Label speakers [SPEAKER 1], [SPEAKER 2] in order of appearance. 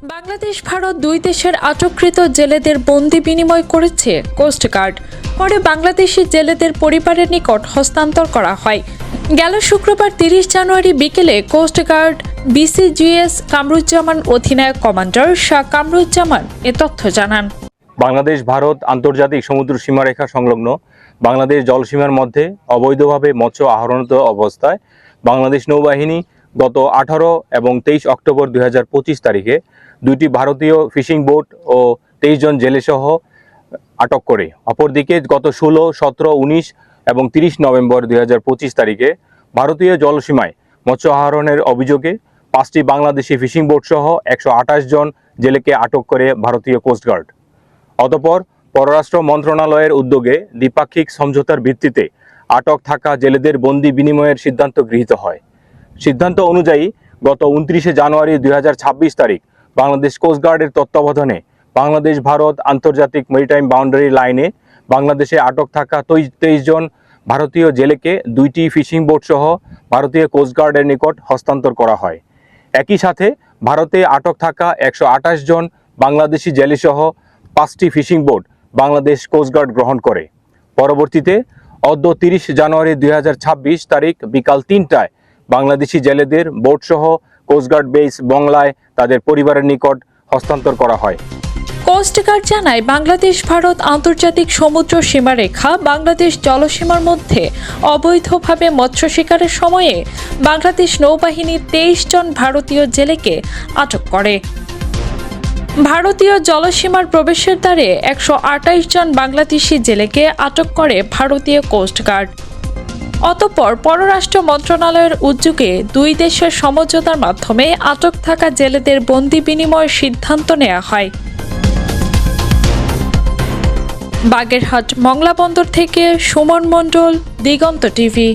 [SPEAKER 1] বাংলাদেশ, ভারত দুই দেশের আটককৃত জেলেদের বন্দি বিনিময় করেছে কোস্টগার্ড পরে বাংলাদেশি জেলেদের পরিবারের নিকট হস্তান্তর করা হয়। গেল শুক্রবার তিরিশ জানুয়ারি বিকেলে কোস্টগার্ড বিসিজিএস কামরুজ্জামান অধিনায়ক কমান্ডার শাহ কামরুজ্জামান এ তথ্য জানান।
[SPEAKER 2] বাংলাদেশ, ভারত আন্তর্জাতিক সমুদ্র সীমারেখা সংলগ্ন বাংলাদেশ জলসীমার মধ্যে অবৈধভাবে মৎস্য আহরণত অবস্থায় বাংলাদেশ নৌবাহিনী গত আঠারো এবং তেইশ অক্টোবর দুই হাজার পঁচিশ তারিখে দুইটি ভারতীয় ফিশিং বোট ও তেইশ জন জেলেসহ আটক করে। অপরদিকে গত ষোলো, সতেরো, উনিশ এবং তিরিশ নভেম্বর দুই হাজার পঁচিশ তারিখে ভারতীয় জলসীমায় মৎস্য আহরণের অভিযোগে পাঁচটি বাংলাদেশি ফিশিং বোট সহ একশো জন জেলেকে আটক করে ভারতীয় কোস্টগার্ড অতপর পররাষ্ট্র মন্ত্রণালয়ের উদ্যোগে দ্বিপাক্ষিক সমঝোতার ভিত্তিতে আটক থাকা জেলেদের বন্দি বিনিময়ের সিদ্ধান্ত গৃহীত হয়। সিদ্ধান্ত অনুযায়ী গত উনত্রিশে জানুয়ারি দুই হাজার ছাব্বিশ তারিখ বাংলাদেশ কোস্টগার্ডের তত্ত্বাবধানে বাংলাদেশ, ভারত আন্তর্জাতিক মেরিটাইম বাউন্ডারি লাইনে বাংলাদেশে আটক থাকা তেইশ জন ভারতীয় জেলেকে দুইটি ফিশিং বোট সহ ভারতীয় কোস্টগার্ডের নিকট হস্তান্তর করা হয়। একই সাথে ভারতে আটক থাকা একশো আঠাশ জন বাংলাদেশি জেলেসহ পাঁচটি ফিশিং বোট বাংলাদেশ কোস্টগার্ড গ্রহণ করে। পরবর্তীতে অদ্য তিরিশ জানুয়ারি দুই হাজার ছাব্বিশ তারিখ বিকাল তিনটায় বাংলাদেশি জেলেদের বোটসহ কোস্টগার্ড বেস বংলায় তাদের পরিবারের নিকট হস্তান্তর করা হয়।
[SPEAKER 1] কোস্টগার্ড জানায়, বাংলাদেশ, ভারত আন্তর্জাতিক সমুদ্র সীমারেখা, বাংলাদেশ জলসীমার মধ্যে অবৈধভাবে মৎস্য শিকারের সময়ে বাংলাদেশ নৌবাহিনী তেইশ জন ভারতীয় জেলেকে আটক করে। ভারতীয় জলসীমার প্রবেশের দ্বারে একশো জন বাংলাদেশি জেলেকে আটক করে ভারতীয় কোস্টগার্ড অতঃপর পররাষ্ট্র মন্ত্রণালয়ের উদ্যোগে দুই দেশের সমঝোতার মাধ্যমে আটক থাকা জেলেদের বন্দি বিনিময়ের সিদ্ধান্ত নেওয়া হয়। বাগেরহাট, মংলা বন্দর থেকে সুমন মণ্ডল, দিগন্ত টিভি।